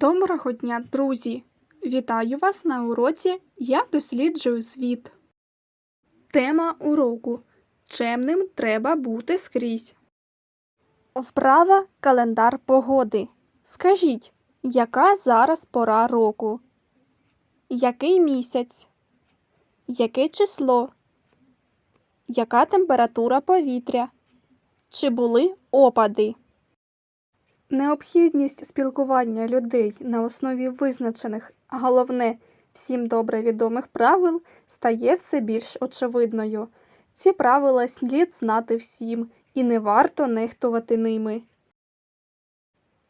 Доброго дня, друзі! Вітаю вас на уроці Я досліджую світ. Тема уроку Чемним треба бути скрізь. Вправа календар погоди. Скажіть, яка зараз пора року? Який місяць? Яке число? Яка температура повітря? Чи були опади? Необхідність спілкування людей на основі визначених, а головне, всім добре відомих правил стає все більш очевидною. Ці правила слід знати всім, і не варто нехтувати ними.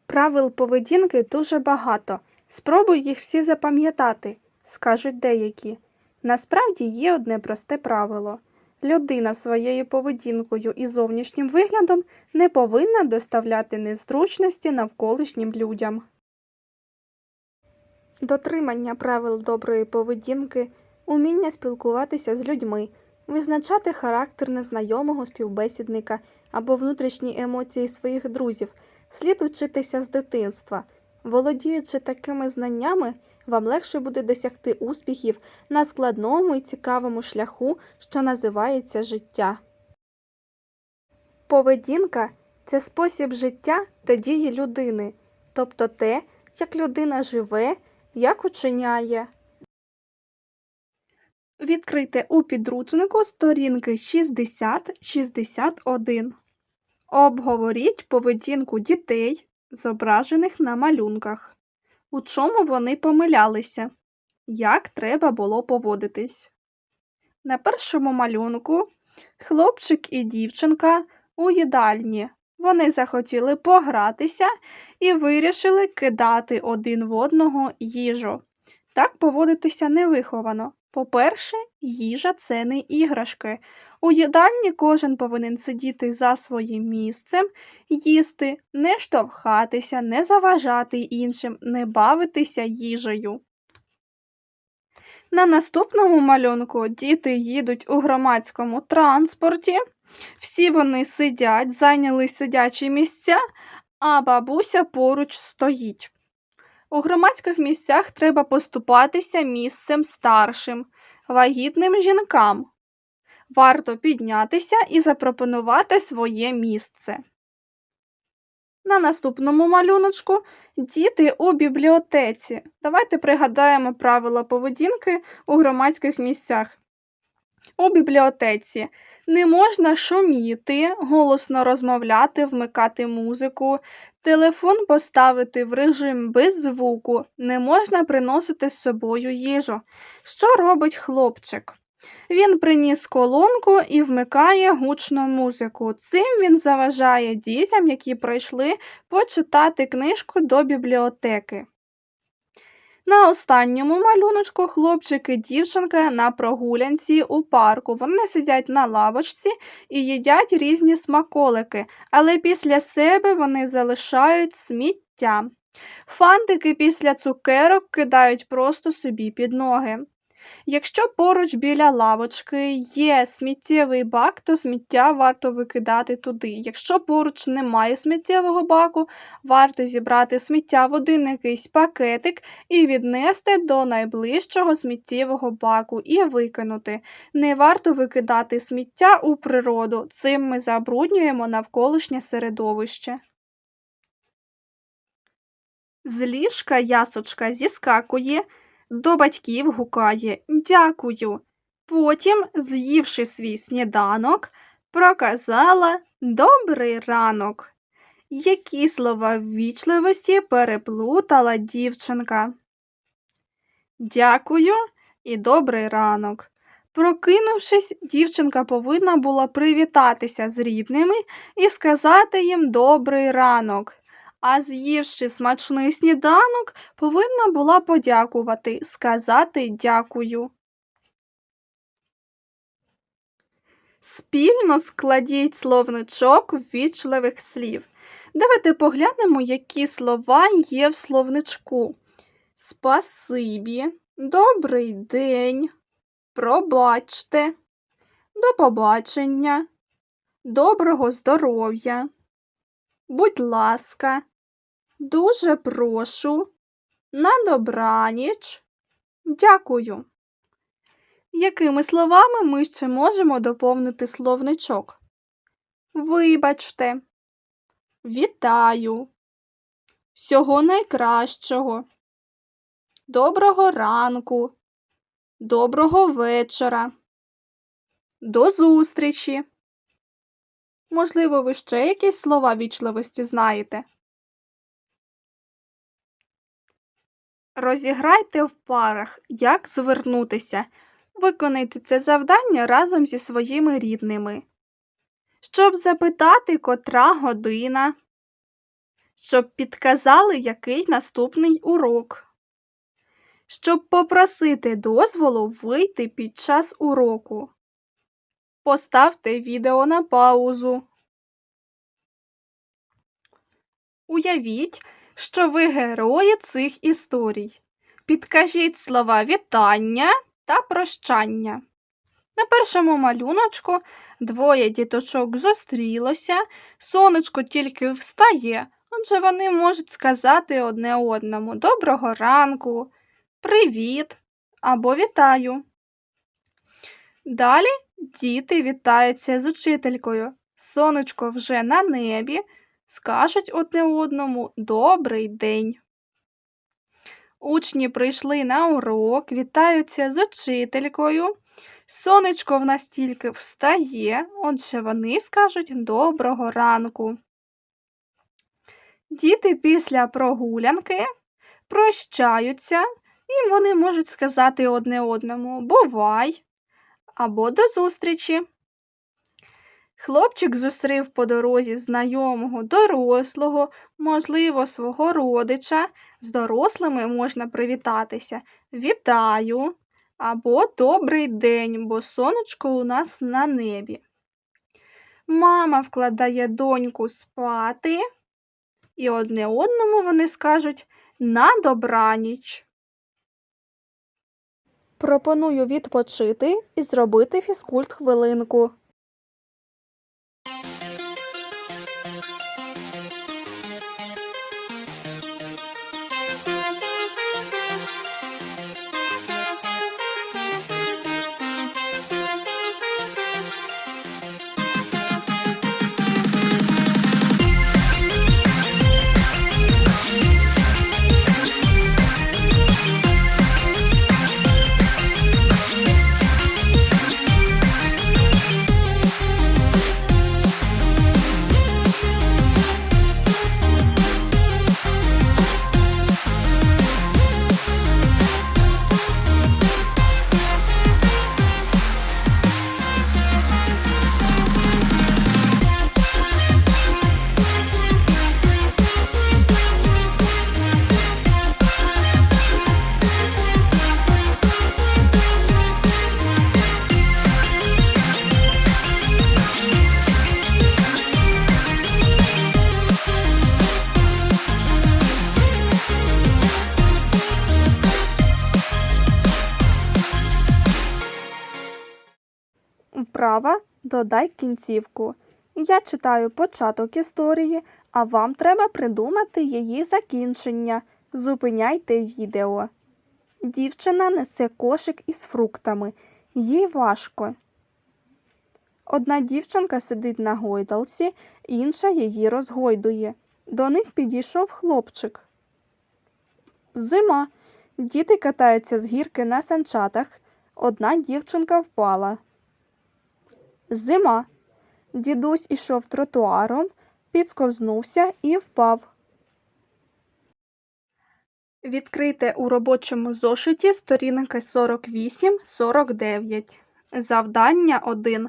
Правил поведінки дуже багато. Спробуй їх всі запам'ятати, скажуть деякі. Насправді є одне просте правило. Людина своєю поведінкою і зовнішнім виглядом не повинна доставляти незручності навколишнім людям. Дотримання правил доброї поведінки, уміння спілкуватися з людьми, визначати характер незнайомого співбесідника або внутрішні емоції своїх друзів слід учитися з дитинства. Володіючи такими знаннями, вам легше буде досягти успіхів на складному і цікавому шляху, що називається життя. Поведінка це спосіб життя та дії людини, тобто те, як людина живе, як учиняє. Відкрийте у підручнику сторінки 60-61. Обговоріть поведінку дітей, зображених на малюнках. У чому вони помилялися? Як треба було поводитись? На першому малюнку хлопчик і дівчинка у їдальні. Вони захотіли погратися і вирішили кидати один в одного їжу. Так поводитися невиховано. По-перше, їжа це не іграшки. У їдальні кожен повинен сидіти за своїм місцем, їсти, не штовхатися, не заважати іншим, не бавитися їжею. На наступному малюнку діти їдуть у громадському транспорті. Всі вони сидять, зайняли сидячі місця, а бабуся поруч стоїть. У громадських місцях треба поступатися місцем старшим, вагітним жінкам. Варто піднятися і запропонувати своє місце. На наступному малюночку діти у бібліотеці. Давайте пригадаємо правила поведінки у громадських місцях. У бібліотеці не можна шуміти, голосно розмовляти, вмикати музику, телефон поставити в режим без звуку, не можна приносити з собою їжу. Що робить хлопчик? Він приніс колонку і вмикає гучну музику. Цим він заважає дітям, які прийшли почитати книжку до бібліотеки. На останньому малюночку хлопчик і дівчинка на прогулянці у парку. Вони сидять на лавочці і їдять різні смаколики, але після себе вони залишають сміття. Фантики після цукерок кидають просто собі під ноги. Якщо поруч біля лавочки є сміттєвий бак, то сміття варто викидати туди. Якщо поруч немає сміттєвого баку, варто зібрати сміття в один якийсь пакетик і віднести до найближчого сміттєвого баку і викинути. Не варто викидати сміття у природу, цим ми забруднюємо навколишнє середовище. З ліжка ясочка зіскакує до батьків гукає Дякую. Потім, з'ївши свій сніданок, проказала Добрий ранок. Які слова ввічливості переплутала дівчинка. Дякую і добрий ранок. Прокинувшись, дівчинка повинна була привітатися з рідними і сказати їм добрий ранок а з'ївши смачний сніданок, повинна була подякувати, сказати дякую. Спільно складіть словничок ввічливих слів. Давайте поглянемо, які слова є в словничку. Спасибі, добрий день, пробачте, до побачення, доброго здоров'я, будь ласка, Дуже прошу, на добраніч, дякую. Якими словами ми ще можемо доповнити словничок? Вибачте, вітаю, всього найкращого, доброго ранку, доброго вечора, до зустрічі. Можливо, ви ще якісь слова вічливості знаєте? Розіграйте в парах, як звернутися. Виконайте це завдання разом зі своїми рідними. Щоб запитати, котра година, щоб підказали, який наступний урок, щоб попросити дозволу вийти під час уроку. Поставте відео на паузу. Уявіть, що ви герої цих історій. Підкажіть слова вітання та прощання. На першому малюночку двоє діточок зустрілося, сонечко тільки встає, отже вони можуть сказати одне одному доброго ранку, привіт або вітаю. Далі діти вітаються з учителькою. Сонечко вже на небі, скажуть одне одному добрий день. Учні прийшли на урок, вітаються з учителькою. Сонечко в нас тільки встає, отже вони скажуть доброго ранку. Діти після прогулянки прощаються, і вони можуть сказати одне одному бувай або до зустрічі. Хлопчик зустрів по дорозі знайомого дорослого, можливо, свого родича. З дорослими можна привітатися. Вітаю! Або добрий день, бо сонечко у нас на небі. Мама вкладає доньку спати, і одне одному вони скажуть на добраніч. Пропоную відпочити і зробити фізкульт хвилинку. Вправа додай кінцівку. Я читаю початок історії, а вам треба придумати її закінчення. Зупиняйте відео. Дівчина несе кошик із фруктами. Їй важко. Одна дівчинка сидить на гойдалці, інша її розгойдує. До них підійшов хлопчик. Зима. Діти катаються з гірки на санчатах. Одна дівчинка впала. Зима. Дідусь ішов тротуаром, підсковзнувся і впав. Відкрийте у робочому зошиті сторінки 48-49. Завдання 1.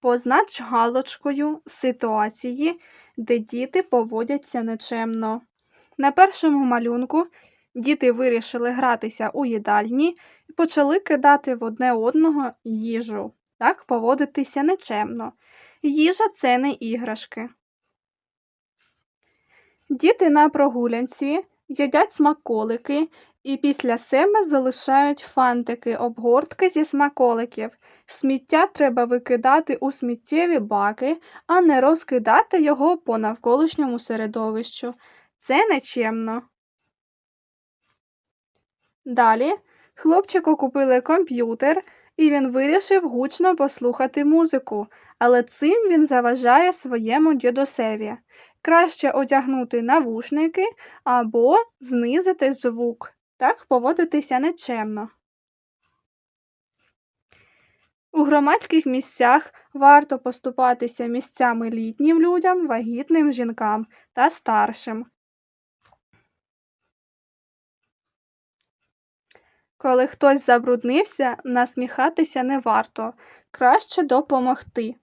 Познач галочкою ситуації, де діти поводяться нечемно. На першому малюнку діти вирішили гратися у їдальні і почали кидати в одне одного їжу. Так поводитися нечемно. Їжа це не іграшки. Діти на прогулянці їдять смаколики і після себе залишають фантики, обгортки зі смаколиків. Сміття треба викидати у сміттєві баки, а не розкидати його по навколишньому середовищу. Це нечемно. Далі хлопчику купили комп'ютер, і він вирішив гучно послухати музику, але цим він заважає своєму дідусеві. Краще одягнути навушники або знизити звук. Так поводитися нечемно. У громадських місцях варто поступатися місцями літнім людям, вагітним жінкам та старшим. Коли хтось забруднився, насміхатися не варто. Краще допомогти.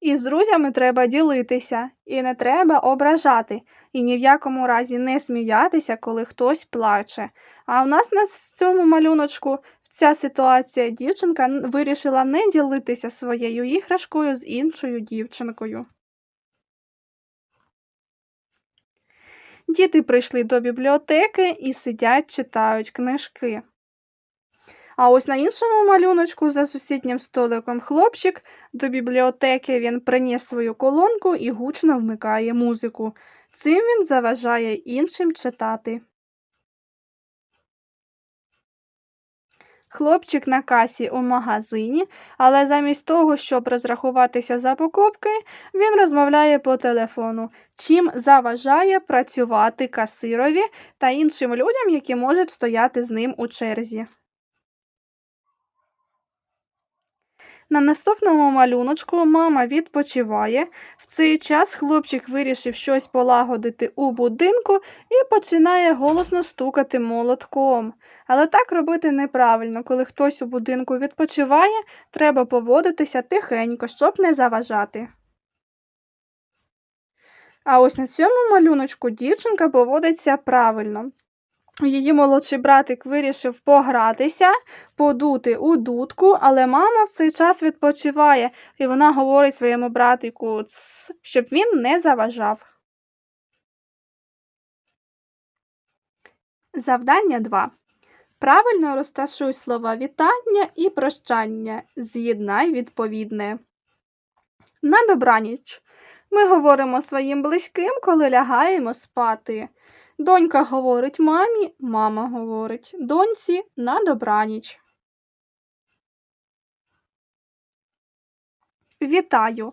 І з друзями треба ділитися, і не треба ображати, і ні в якому разі не сміятися, коли хтось плаче. А у нас на цьому малюночку ця ситуація дівчинка вирішила не ділитися своєю іграшкою з іншою дівчинкою. Діти прийшли до бібліотеки і сидять, читають книжки. А ось на іншому малюночку за сусіднім столиком хлопчик до бібліотеки він приніс свою колонку і гучно вмикає музику. Цим він заважає іншим читати. Хлопчик на касі у магазині, але замість того, щоб розрахуватися за покупки, він розмовляє по телефону, чим заважає працювати касирові та іншим людям, які можуть стояти з ним у черзі. На наступному малюночку мама відпочиває. В цей час хлопчик вирішив щось полагодити у будинку і починає голосно стукати молотком. Але так робити неправильно. Коли хтось у будинку відпочиває, треба поводитися тихенько, щоб не заважати. А ось на цьому малюночку дівчинка поводиться правильно. Її молодший братик вирішив погратися, подути у дудку, але мама в цей час відпочиває, і вона говорить своєму братику, щоб він не заважав. Завдання 2. Правильно розташуй слова вітання і прощання. З'єднай відповідне. На добраніч. Ми говоримо своїм близьким, коли лягаємо спати. Донька говорить мамі, мама говорить доньці на добраніч. Вітаю.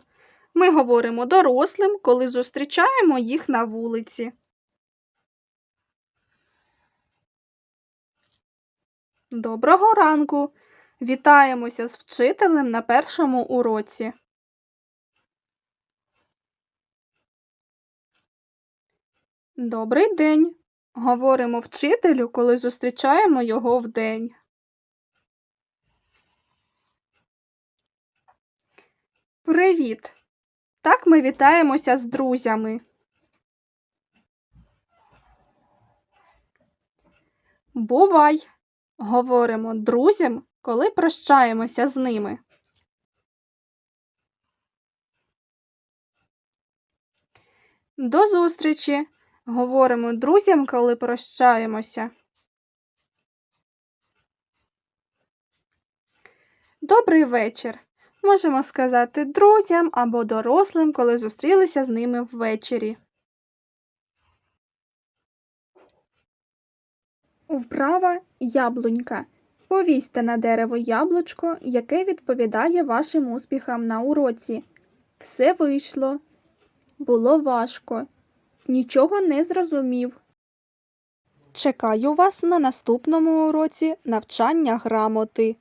Ми говоримо дорослим, коли зустрічаємо їх на вулиці. Доброго ранку. Вітаємося з вчителем на першому уроці. Добрий день. Говоримо вчителю, коли зустрічаємо його вдень. Привіт. Так ми вітаємося з друзями. Бувай. Говоримо друзям, коли прощаємося з ними. До зустрічі. Говоримо друзям, коли прощаємося. Добрий вечір. Можемо сказати друзям або дорослим, коли зустрілися з ними ввечері. Вправа яблунька. Повісьте на дерево яблучко, яке відповідає вашим успіхам на уроці. Все вийшло. Було важко. Нічого не зрозумів. Чекаю вас на наступному уроці навчання грамоти.